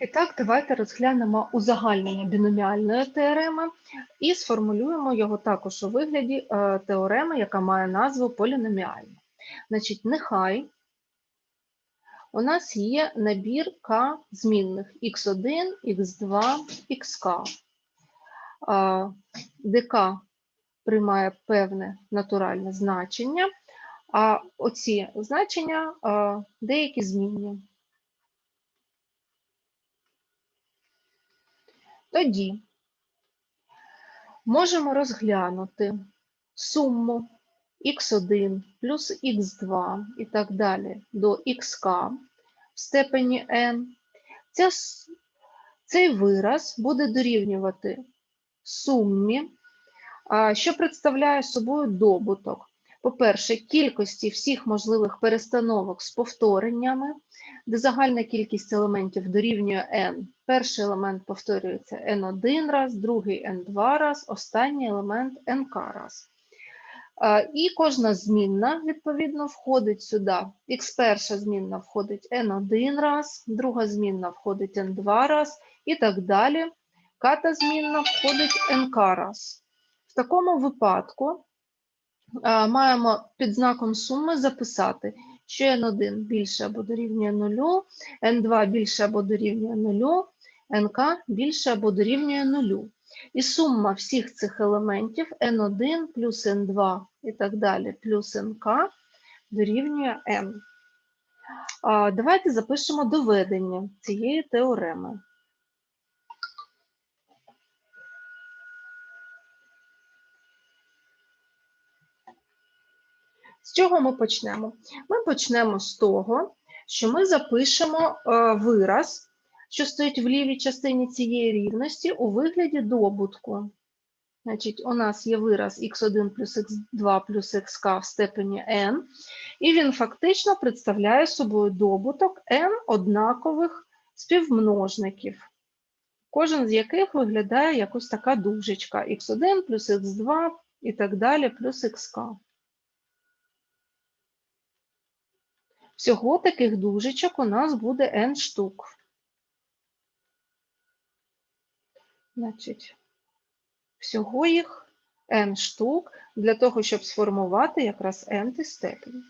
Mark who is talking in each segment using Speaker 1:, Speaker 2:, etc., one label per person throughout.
Speaker 1: І так, давайте розглянемо узагальнення біноміальної теореми і сформулюємо його також у вигляді е, теореми, яка має назву поліноміальна. Значить, нехай у нас є набір k змінних x1, x2, xk, де k приймає певне натуральне значення, а оці значення е, деякі змінні. Тоді можемо розглянути суму х1 плюс х2 і так далі до xk в степені n. Ця, цей вираз буде дорівнювати сумі, що представляє собою добуток. По-перше, кількості всіх можливих перестановок з повтореннями, де загальна кількість елементів дорівнює n. Перший елемент повторюється n1 раз, другий n2 раз, останній елемент nk раз. І кожна змінна, відповідно, входить сюди. Х перша змінна входить n1 раз, друга змінна входить n2 раз і так далі. Ката змінна входить nk раз. В такому випадку маємо під знаком суми записати, що n1 більше або дорівнює 0, n2 більше або дорівнює 0, nk більше або дорівнює 0. І сума всіх цих елементів n1 плюс n2 і так далі, плюс nk дорівнює n. Давайте запишемо доведення цієї теореми. З чого ми почнемо? Ми почнемо з того, що ми запишемо е, вираз, що стоїть в лівій частині цієї рівності у вигляді добутку. Значить, У нас є вираз х1 плюс х2 плюс xk в степені n, і він фактично представляє собою добуток n однакових співмножників, кожен з яких виглядає якось така дужечка х1 плюс х2 і так далі плюс xk. Всього таких дужечок у нас буде n штук. Значить, всього їх n штук для того, щоб сформувати якраз n степень.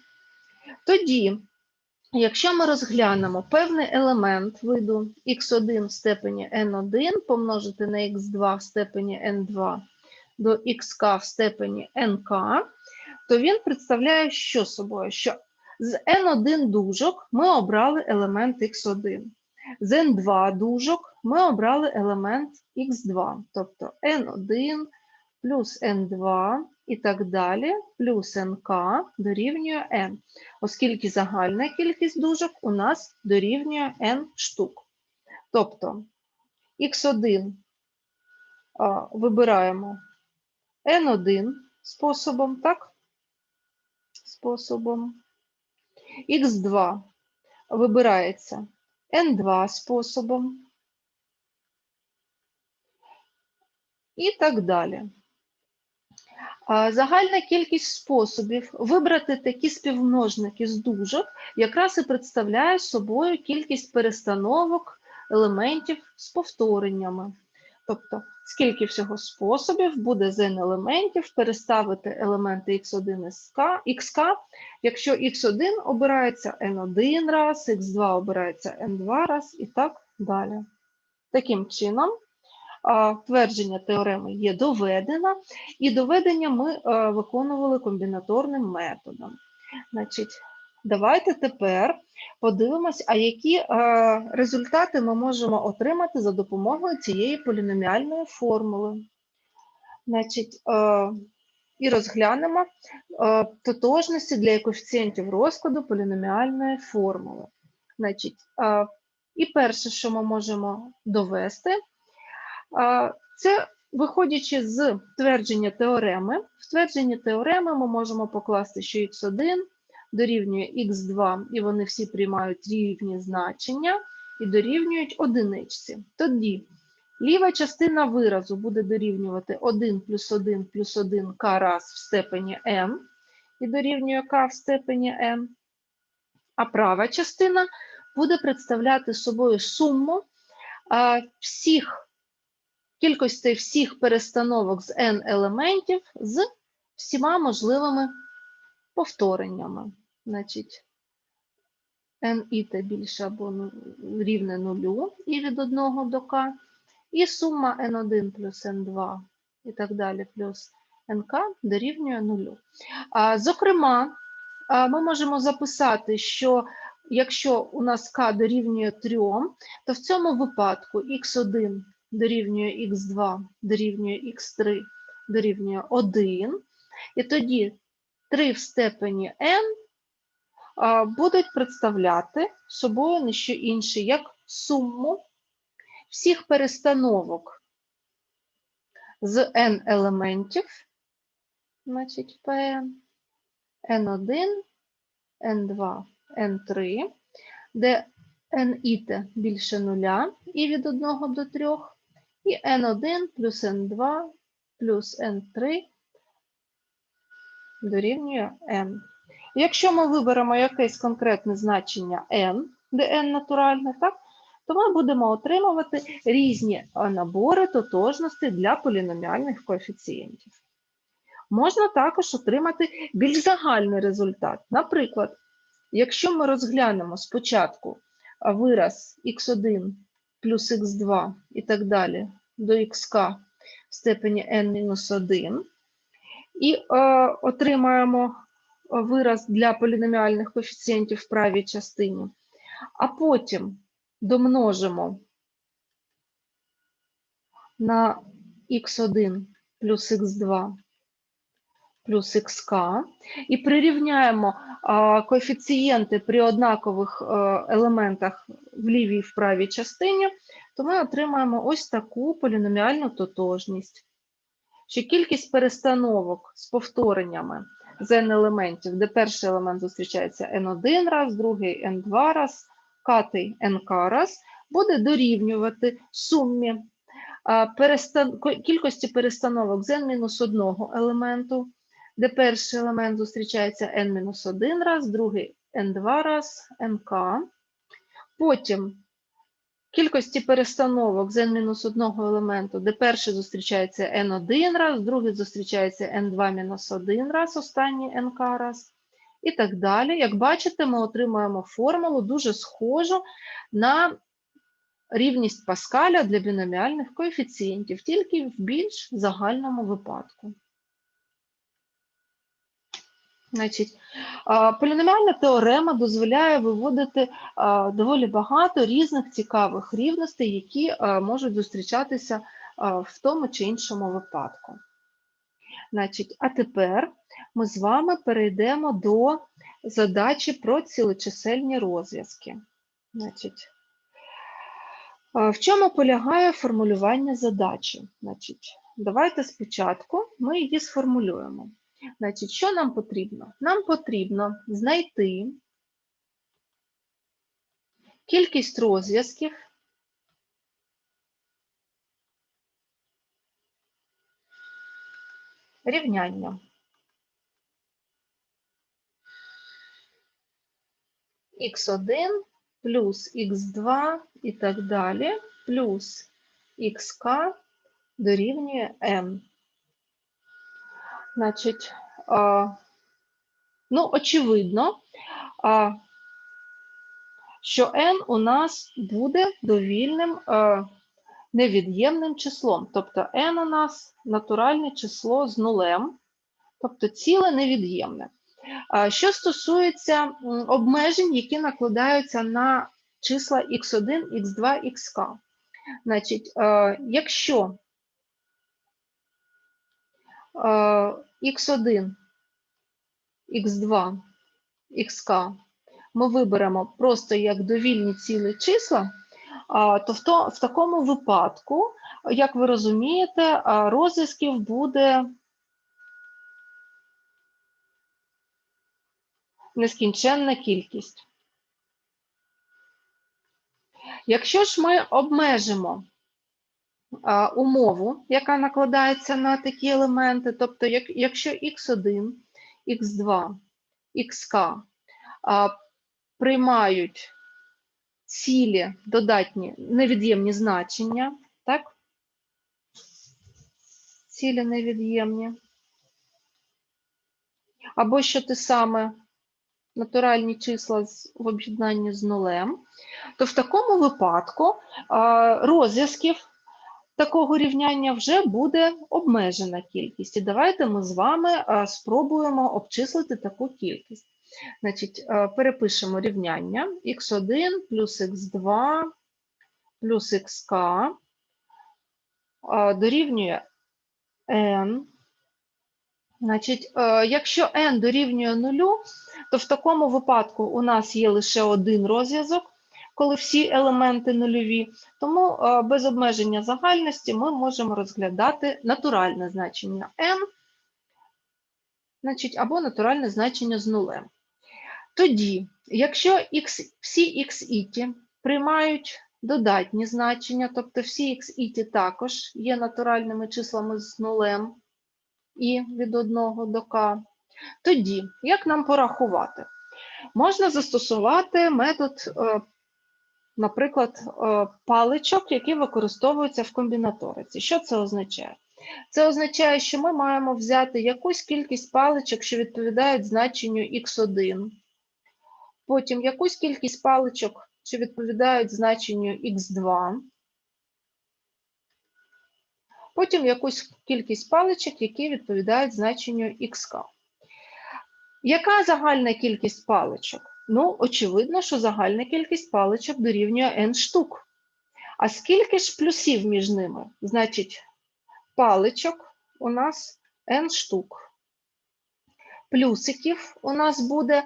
Speaker 1: Тоді, якщо ми розглянемо певний елемент виду x1 в степені n1 помножити на x2 в степені n2 до xk в степені nk, то він представляє що собою? Що з n1 дужок ми обрали елемент x1. З n2 дужок ми обрали елемент x2, тобто n1 плюс n2 і так далі, плюс nk дорівнює n, оскільки загальна кількість дужок у нас дорівнює n штук. Тобто x1 вибираємо n1 способом, так? Способом. Х2 вибирається N2 способом і так далі. Загальна кількість способів вибрати такі співмножники з дужок якраз і представляє собою кількість перестановок елементів з повтореннями. Тобто, скільки всього способів буде з n елементів переставити елементи x1 і xk, якщо x1 обирається n1 раз, x2 обирається n2 раз і так далі. Таким чином, твердження теореми є доведено, і доведення ми виконували комбінаторним методом. Значить, Давайте тепер подивимось, а які е, результати ми можемо отримати за допомогою цієї поліноміальної формули. Значить, е, І розглянемо е, тотожності для коефіцієнтів розкладу поліноміальної формули. Значить, І перше, що ми можемо довести, це виходячи з твердження теореми, в твердженні теореми ми можемо покласти, що х1 дорівнює х2, і вони всі приймають рівні значення і дорівнюють одиничці. Тоді ліва частина виразу буде дорівнювати 1 плюс 1 плюс 1 к раз в степені m і дорівнює k в степені n, а права частина буде представляти собою суму всіх кількості всіх перестановок з n елементів з всіма можливими повтореннями. Значить, n іта більше або рівне нулю і від 1 до k, і сума n1 плюс n2 і так далі, плюс nk дорівнює нулю. Зокрема, ми можемо записати, що якщо у нас k дорівнює 3, то в цьому випадку x1 дорівнює x2 дорівнює x3 дорівнює 1, і тоді 3 в степені n будуть представляти собою не що інше, як суму всіх перестановок з n елементів, значить Pn, n1, n2, n3, де n іте більше нуля і від 1 до 3, і n1 плюс n2 плюс n3 дорівнює n. Якщо ми виберемо якесь конкретне значення n, де n натуральне, так, то ми будемо отримувати різні набори тотожностей для поліноміальних коефіцієнтів. Можна також отримати більш загальний результат. Наприклад, якщо ми розглянемо спочатку вираз x1 плюс x2 і так далі до xk в степені n-1, і е, отримаємо вираз для поліноміальних коефіцієнтів в правій частині, а потім домножимо на x1 плюс x2 плюс xk і прирівняємо а, коефіцієнти при однакових а, елементах в лівій і в правій частині, то ми отримаємо ось таку поліноміальну тотожність, що кількість перестановок з повтореннями з n елементів, де перший елемент зустрічається n1 раз, другий n2 раз, катий nk раз, буде дорівнювати сумі перестан... кількості перестановок з n-1 елементу, де перший елемент зустрічається n-1 раз, другий n2 раз, nk. Потім кількості перестановок з n-1 елементу, де перший зустрічається n1 раз, другий зустрічається n2-1 раз, останній nk раз. І так далі. Як бачите, ми отримуємо формулу дуже схожу на рівність Паскаля для біноміальних коефіцієнтів, тільки в більш загальному випадку. Значить, поліноміальна теорема дозволяє виводити доволі багато різних цікавих рівностей, які можуть зустрічатися в тому чи іншому випадку. Значить, А тепер ми з вами перейдемо до задачі про цілочисельні розв'язки. В чому полягає формулювання задачі? Значить, Давайте спочатку ми її сформулюємо. Значить, що нам потрібно? Нам потрібно знайти кількість розв'язків, рівняння. х1 плюс х2 і так далі, плюс xk дорівнює m. Значить, ну, очевидно, що n у нас буде довільним невід'ємним числом. Тобто n у нас натуральне число з нулем, тобто ціле невід'ємне. Що стосується обмежень, які накладаються на числа x1, x2, xk. Значить, якщо x1, x2, xk ми виберемо просто як довільні цілі числа, то в, то, в такому випадку, як ви розумієте, розв'язків буде нескінченна кількість. Якщо ж ми обмежимо умову, яка накладається на такі елементи. Тобто, як, якщо x1, x2, xk приймають цілі додатні невід'ємні значення, так? Цілі невід'ємні. Або що те саме натуральні числа в об'єднанні з нулем, то в такому випадку розв'язків такого рівняння вже буде обмежена кількість. І давайте ми з вами спробуємо обчислити таку кількість. Значить, е, перепишемо рівняння х1 плюс х2 плюс xk е, дорівнює n. Значить, е, якщо n дорівнює нулю, то в такому випадку у нас є лише один розв'язок, коли всі елементи нульові. Тому е, без обмеження загальності ми можемо розглядати натуральне значення n, значить, або натуральне значення з нулем. Тоді, якщо x, всі xіті приймають додатні значення, тобто всі xіті також є натуральними числами з нулем і від 1 до k, тоді, як нам порахувати? Можна застосувати метод, е, наприклад, е, паличок, які використовуються в комбінаториці. Що це означає? Це означає, що ми маємо взяти якусь кількість паличок, що відповідають значенню x1, потім якусь кількість паличок, що відповідають значенню x2, потім якусь кількість паличок, які відповідають значенню xk. Яка загальна кількість паличок? Ну, очевидно, що загальна кількість паличок дорівнює n штук. А скільки ж плюсів між ними? Значить, паличок у нас n штук. Плюсиків у нас буде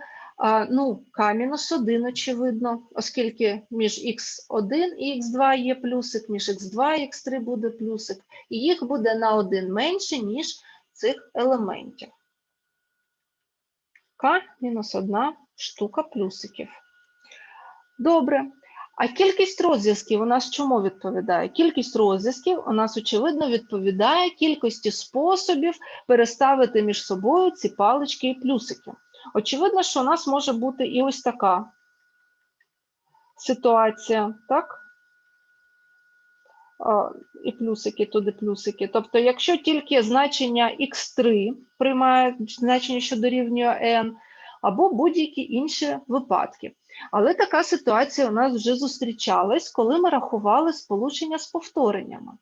Speaker 1: ну, К-1, очевидно, оскільки між х1 і х2 є плюсик, між х2 і х3 буде плюсик, і їх буде на один менше, ніж цих елементів. К-1 штука плюсиків. Добре. А кількість розв'язків у нас чому відповідає? Кількість розв'язків у нас, очевидно, відповідає кількості способів переставити між собою ці палички і плюсики. Очевидно, що у нас може бути і ось така ситуація, так? І плюсики, туди плюсики. Тобто, якщо тільки значення x3 приймає значення, що дорівнює n, або будь-які інші випадки. Але така ситуація у нас вже зустрічалась, коли ми рахували сполучення з повтореннями.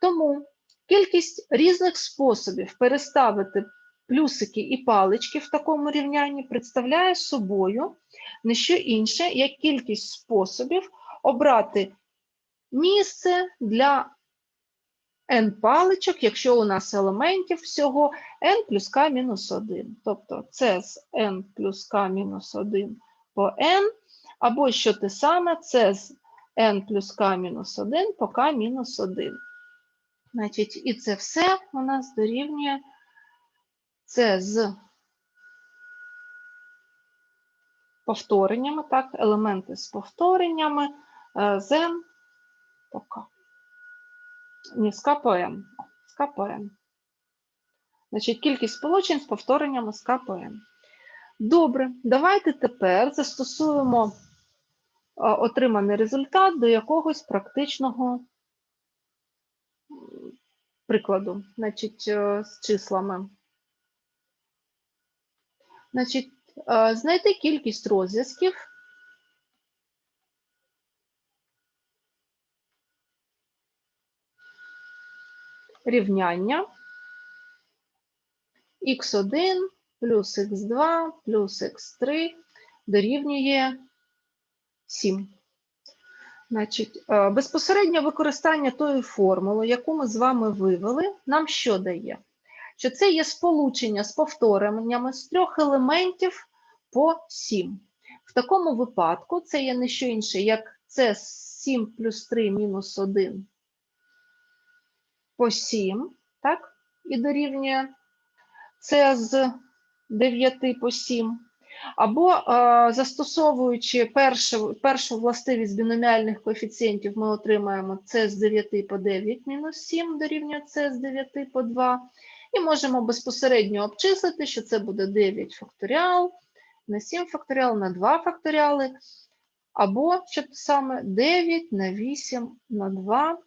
Speaker 1: Тому кількість різних способів переставити плюсики і палички в такому рівнянні представляє собою не що інше, як кількість способів обрати місце для n паличок, якщо у нас елементів всього n плюс k мінус 1. Тобто це з n плюс k мінус 1 по n, або що те саме, це з n плюс k мінус 1 по k мінус 1. Значить, і це все у нас дорівнює це з повтореннями, так, елементи з повтореннями е, з n по k. Ні, з К по З К по М. Значить, кількість сполучень з повтореннями з К по М. Добре, давайте тепер застосуємо е, отриманий результат до якогось практичного прикладу, значить, е, з числами. Значить, е, знайти кількість розв'язків рівняння х1 плюс х2 плюс х3 дорівнює 7. Значить, е, безпосереднє використання тої формули, яку ми з вами вивели, нам що дає? Що це є сполучення з повтореннями з трьох елементів по 7. В такому випадку це є не що інше, як це 7 плюс 3 мінус 1 по 7, так? І дорівнює це з 9 по 7. Або е, застосовуючи першу, першу властивість біноміальних коефіцієнтів, ми отримаємо це з 9 по 9 мінус 7 дорівнює це з 9 по 2. І можемо безпосередньо обчислити, що це буде 9 факторіал, на 7 факторіал, на 2 факторіали. Або що саме 9 на 8 на 2.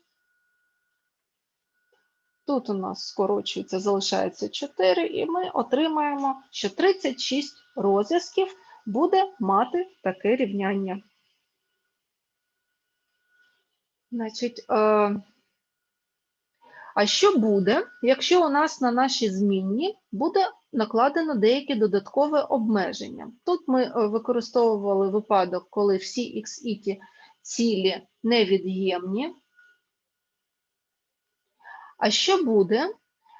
Speaker 1: Тут у нас скорочується, залишається 4, і ми отримаємо, що 36 розв'язків буде мати таке рівняння. Значить, е, а що буде, якщо у нас на наші змінні буде накладено деяке додаткове обмеження? Тут ми е, використовували випадок, коли всі x і ті цілі невід'ємні. А що буде,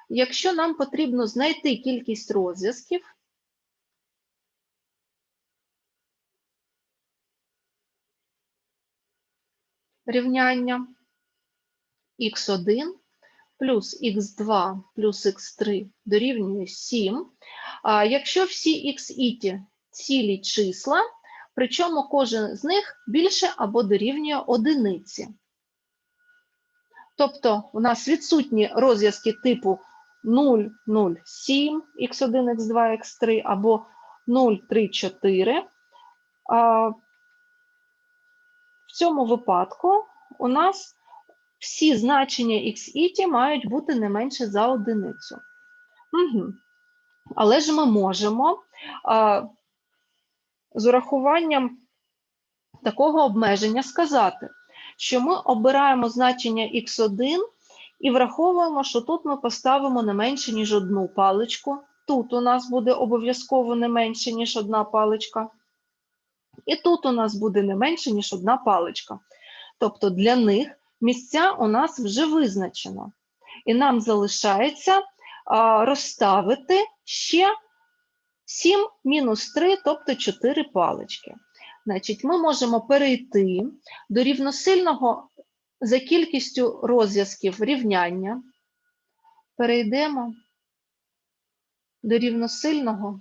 Speaker 1: якщо нам потрібно знайти кількість розв'язків, рівняння х1 плюс х2 плюс х3 дорівнює 7. А якщо всі х і ті цілі числа, причому кожен з них більше або дорівнює одиниці. Тобто у нас відсутні розв'язки типу 0, 0, 7, х1, х2, х3 або 0, 3, 4. В цьому випадку у нас всі значення x і t мають бути не менше за одиницю. Угу. Але ж ми можемо а, з урахуванням такого обмеження сказати, що ми обираємо значення x1 і враховуємо, що тут ми поставимо не менше, ніж одну паличку. Тут у нас буде обов'язково не менше, ніж одна паличка. І тут у нас буде не менше, ніж одна паличка. Тобто для них місця у нас вже визначено. І нам залишається а, розставити ще 7 мінус 3, тобто 4 палички. Значить, ми можемо перейти до рівносильного за кількістю розв'язків рівняння. Перейдемо до рівносильного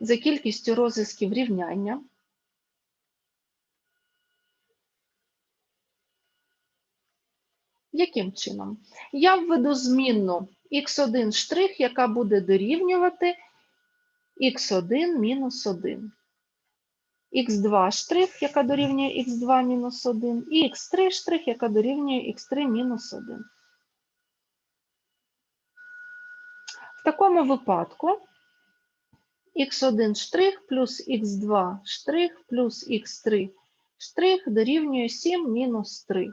Speaker 1: за кількістю розв'язків рівняння. Яким чином? Я введу змінну x1 штрих, яка буде дорівнювати x1 мінус 1. x2 штрих, яка дорівнює x2 мінус 1, і x3 штрих, яка дорівнює x3 мінус 1. В такому випадку x1 штрих плюс x2 штрих плюс x3 штрих дорівнює 7 мінус 3.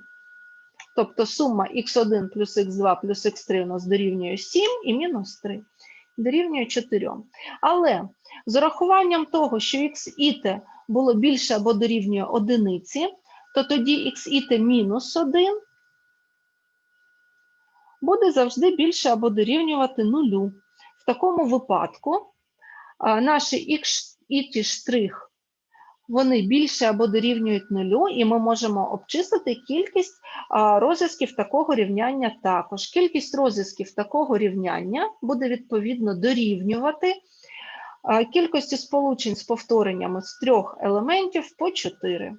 Speaker 1: Тобто сума х1 плюс х2 плюс х3 у нас дорівнює 7 і мінус 3 дорівнює 4. Але з урахуванням того, що х і t було більше або дорівнює одиниці, то тоді х і t мінус 1 буде завжди більше або дорівнювати нулю. В такому випадку наші х і t штрих вони більше або дорівнюють нулю, і ми можемо обчислити кількість розв'язків такого рівняння також. Кількість розв'язків такого рівняння буде відповідно дорівнювати кількості сполучень з повтореннями з трьох елементів по 4.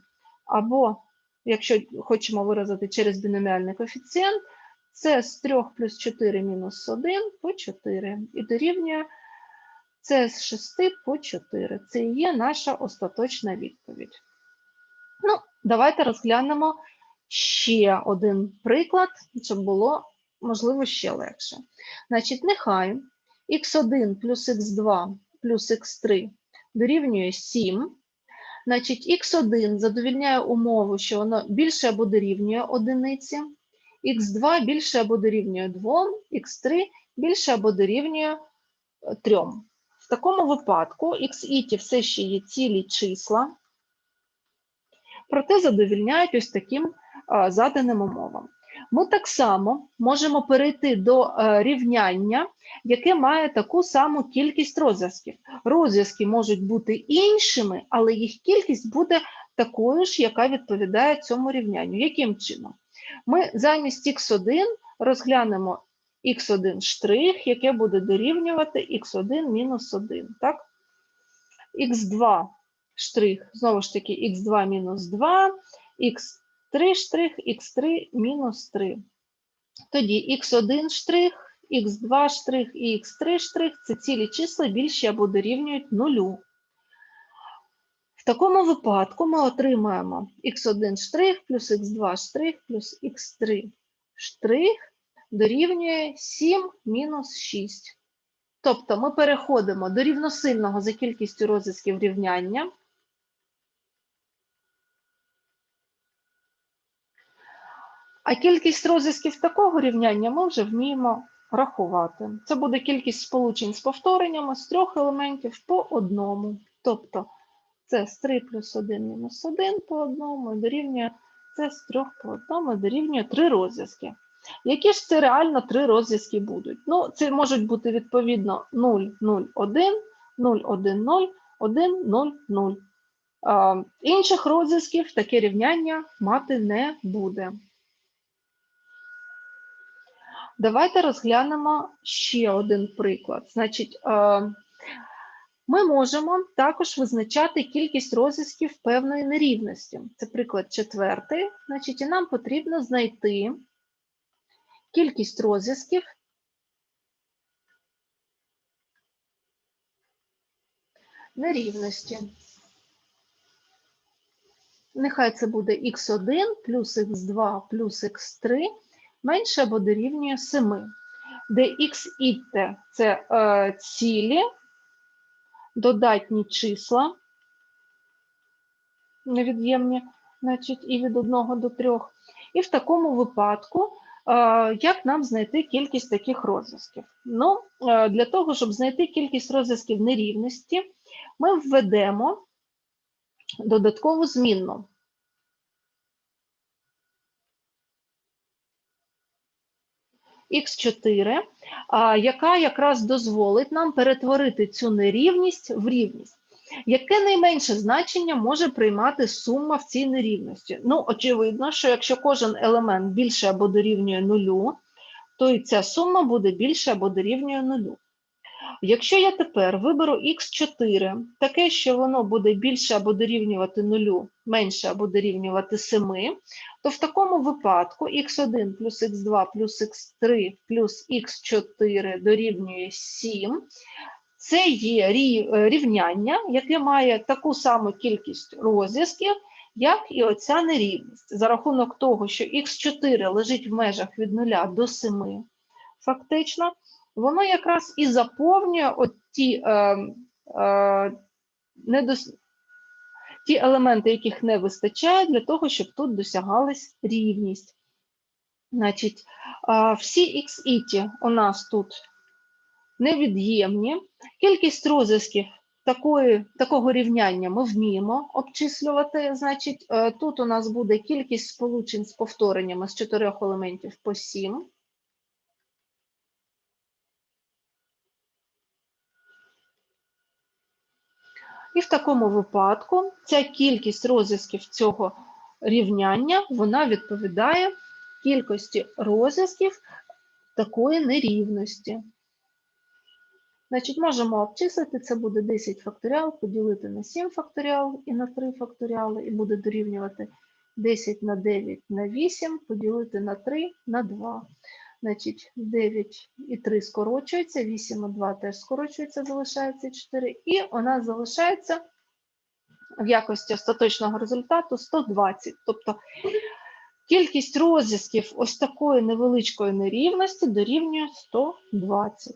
Speaker 1: Або, якщо хочемо виразити через біноміальний коефіцієнт, це з 3 плюс 4 мінус 1 по 4 і дорівнює це з 6 по 4. Це є наша остаточна відповідь. Ну, Давайте розглянемо ще один приклад, щоб було, можливо, ще легше. Значить, нехай х1 плюс х2 плюс х3 дорівнює 7. Значить, х1 задовільняє умову, що воно більше або дорівнює одиниці, х2 більше або дорівнює 2, х3 більше або дорівнює 3. В такому випадку x і все ще є цілі числа, проте задовільняють ось таким заданим умовам. Ми так само можемо перейти до е, рівняння, яке має таку саму кількість розв'язків. Розв'язки можуть бути іншими, але їх кількість буде такою ж, яка відповідає цьому рівнянню. Яким чином? Ми замість х1 розглянемо х1 штрих, яке буде дорівнювати х1 мінус 1. так? х2 штрих, знову ж таки, х2 мінус 2, х3 штрих, х3 мінус 3. Тоді х1 штрих, х2 штрих і х3 штрих це цілі числа більші або дорівнюють нулю. такому випадку ми отримаємо x1 штрих плюс x2 штрих плюс x3 штрих дорівнює 7 мінус 6. Тобто ми переходимо до рівносильного за кількістю розв'язків рівняння. А кількість розв'язків такого рівняння ми вже вміємо рахувати. Це буде кількість сполучень з повтореннями з трьох елементів по одному. Тобто це з 3 плюс 1 мінус 1 по одному дорівнює це з 3 по одному дорівнює 3 розв'язки. Які ж це реально три розв'язки будуть? Ну, це можуть бути відповідно 0, 0, 1, 0, 1, 0, 1, 0, 0. А, інших розв'язків таке рівняння мати не буде. Давайте розглянемо ще один приклад. Значить, е, ми можемо також визначати кількість розв'язків певної нерівності. Це приклад четвертий. Значить, і нам потрібно знайти кількість розв'язків нерівності. Нехай це буде х1 плюс х2 плюс х3 менше або дорівнює 7, де х і t – це е, цілі, додатні числа, невід'ємні, значить, і від 1 до 3. І в такому випадку, як нам знайти кількість таких розв'язків? Ну, е, для того, щоб знайти кількість розв'язків нерівності, ми введемо додаткову змінну. х4, яка якраз дозволить нам перетворити цю нерівність в рівність. Яке найменше значення може приймати сума в цій нерівності? Ну, очевидно, що якщо кожен елемент більше або дорівнює нулю, то і ця сума буде більше або дорівнює нулю. Якщо я тепер виберу х4, таке, що воно буде більше або дорівнювати нулю, менше або дорівнювати 7, то в такому випадку х1 плюс х2 плюс х3 плюс х4 дорівнює 7. Це є рівняння, яке має таку саму кількість розв'язків, як і оця нерівність. За рахунок того, що х4 лежить в межах від 0 до 7, фактично, воно якраз і заповнює от ті, е, е, недос... ті елементи, яких не вистачає, для того, щоб тут досягалась рівність. Значить, е, всі х іті у нас тут невід'ємні. Кількість розв'язків такої, такого рівняння ми вміємо обчислювати. Значить, е, тут у нас буде кількість сполучень з повтореннями з чотирьох елементів по 7. І в такому випадку ця кількість розв'язків цього рівняння вона відповідає кількості розв'язків такої нерівності. Значить, можемо обчислити, це буде 10 факторіал, поділити на 7 факторіал і на 3 факторіали, і буде дорівнювати 10 на 9 на 8, поділити на 3 на 2. Значить, 9 і 3 скорочується, 8 і 2 теж скорочується, залишається 4. І у нас залишається в якості остаточного результату 120. Тобто кількість розв'язків ось такої невеличкої нерівності дорівнює 120.